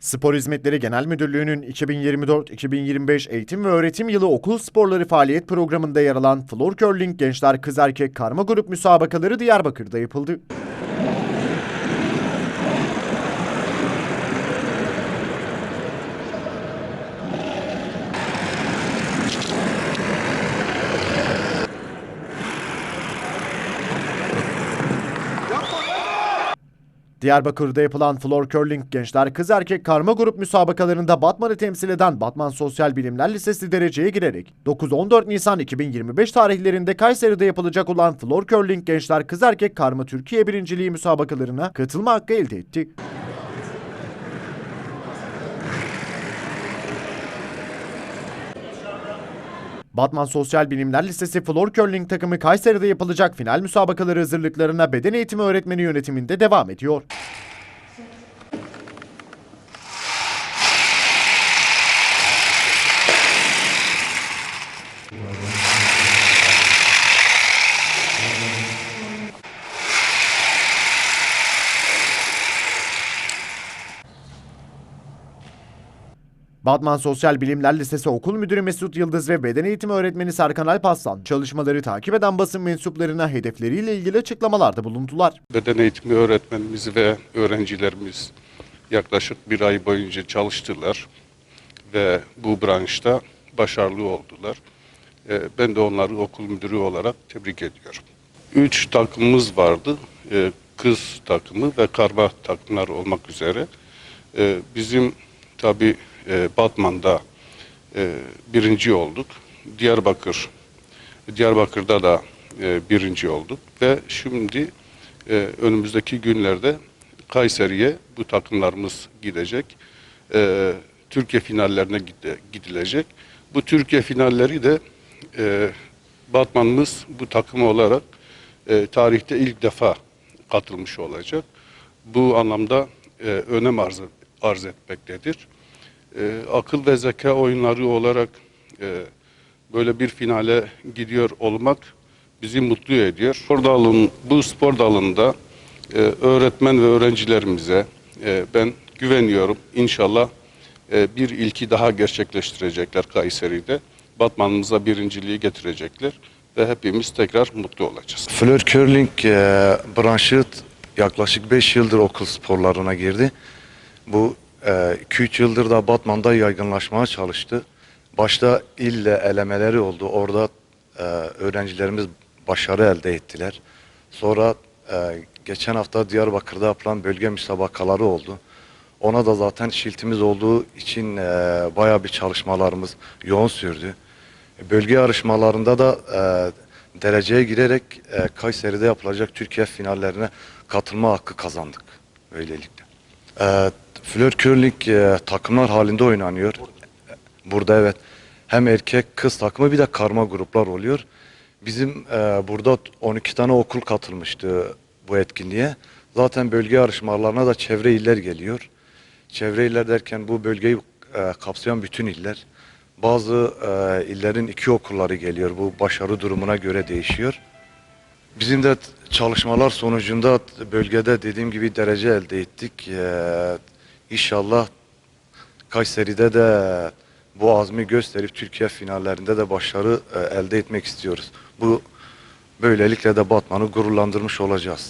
Spor Hizmetleri Genel Müdürlüğü'nün 2024-2025 eğitim ve öğretim yılı okul sporları faaliyet programında yer alan Floor Curling Gençler Kız Erkek Karma Grup müsabakaları Diyarbakır'da yapıldı. Diyarbakır'da yapılan Floor Curling Gençler Kız Erkek Karma Grup müsabakalarında Batman'ı temsil eden Batman Sosyal Bilimler Lisesi dereceye girerek 9-14 Nisan 2025 tarihlerinde Kayseri'de yapılacak olan Floor Curling Gençler Kız Erkek Karma Türkiye Birinciliği müsabakalarına katılma hakkı elde etti. Batman Sosyal Bilimler Lisesi Floor Curling takımı Kayseri'de yapılacak final müsabakaları hazırlıklarına beden eğitimi öğretmeni yönetiminde devam ediyor. Batman Sosyal Bilimler Lisesi Okul Müdürü Mesut Yıldız ve Beden Eğitimi Öğretmeni Serkan Alpaslan çalışmaları takip eden basın mensuplarına hedefleriyle ilgili açıklamalarda bulundular. Beden eğitimi öğretmenimiz ve öğrencilerimiz yaklaşık bir ay boyunca çalıştılar ve bu branşta başarılı oldular. Ee, Ben de onları okul müdürü olarak tebrik ediyorum. Üç takımımız vardı. Ee, Kız takımı ve karma takımlar olmak üzere. Ee, Bizim tabi Batman'da e, birinci olduk. Diyarbakır Diyarbakır'da da e, birinci olduk ve şimdi e, önümüzdeki günlerde Kayseri'ye bu takımlarımız gidecek. E, Türkiye finallerine gide- gidilecek. Bu Türkiye finalleri de e, Batman'ımız bu takım olarak e, tarihte ilk defa katılmış olacak. Bu anlamda e, önem arz, arz etmektedir. E, akıl ve zeka oyunları olarak e, böyle bir finale gidiyor olmak bizi mutlu ediyor. Spor dalın, bu spor dalında e, öğretmen ve öğrencilerimize e, ben güveniyorum. İnşallah e, bir ilki daha gerçekleştirecekler Kayseri'de. Batman'ımıza birinciliği getirecekler ve hepimiz tekrar mutlu olacağız. Fleur Curling e, branşı yaklaşık 5 yıldır okul sporlarına girdi. Bu 2-3 yıldır da Batman'da yaygınlaşmaya çalıştı. Başta ille elemeleri oldu. Orada e, öğrencilerimiz başarı elde ettiler. Sonra e, geçen hafta Diyarbakır'da yapılan bölge müsabakaları oldu. Ona da zaten şiltimiz olduğu için e, bayağı bir çalışmalarımız yoğun sürdü. Bölge yarışmalarında da e, dereceye girerek e, Kayseri'de yapılacak Türkiye finallerine katılma hakkı kazandık böylelikle. E, Flör Curling e, takımlar halinde oynanıyor. Burada evet hem erkek kız takımı bir de karma gruplar oluyor. Bizim e, burada 12 tane okul katılmıştı bu etkinliğe. Zaten bölge yarışmalarına da çevre iller geliyor. Çevre iller derken bu bölgeyi e, kapsayan bütün iller. Bazı e, illerin iki okulları geliyor. Bu başarı durumuna göre değişiyor. Bizim de çalışmalar sonucunda bölgede dediğim gibi derece elde ettik. Ee, inşallah Kayseri'de de bu azmi gösterip Türkiye finallerinde de başarı e, elde etmek istiyoruz. Bu böylelikle de Batman'ı gururlandırmış olacağız.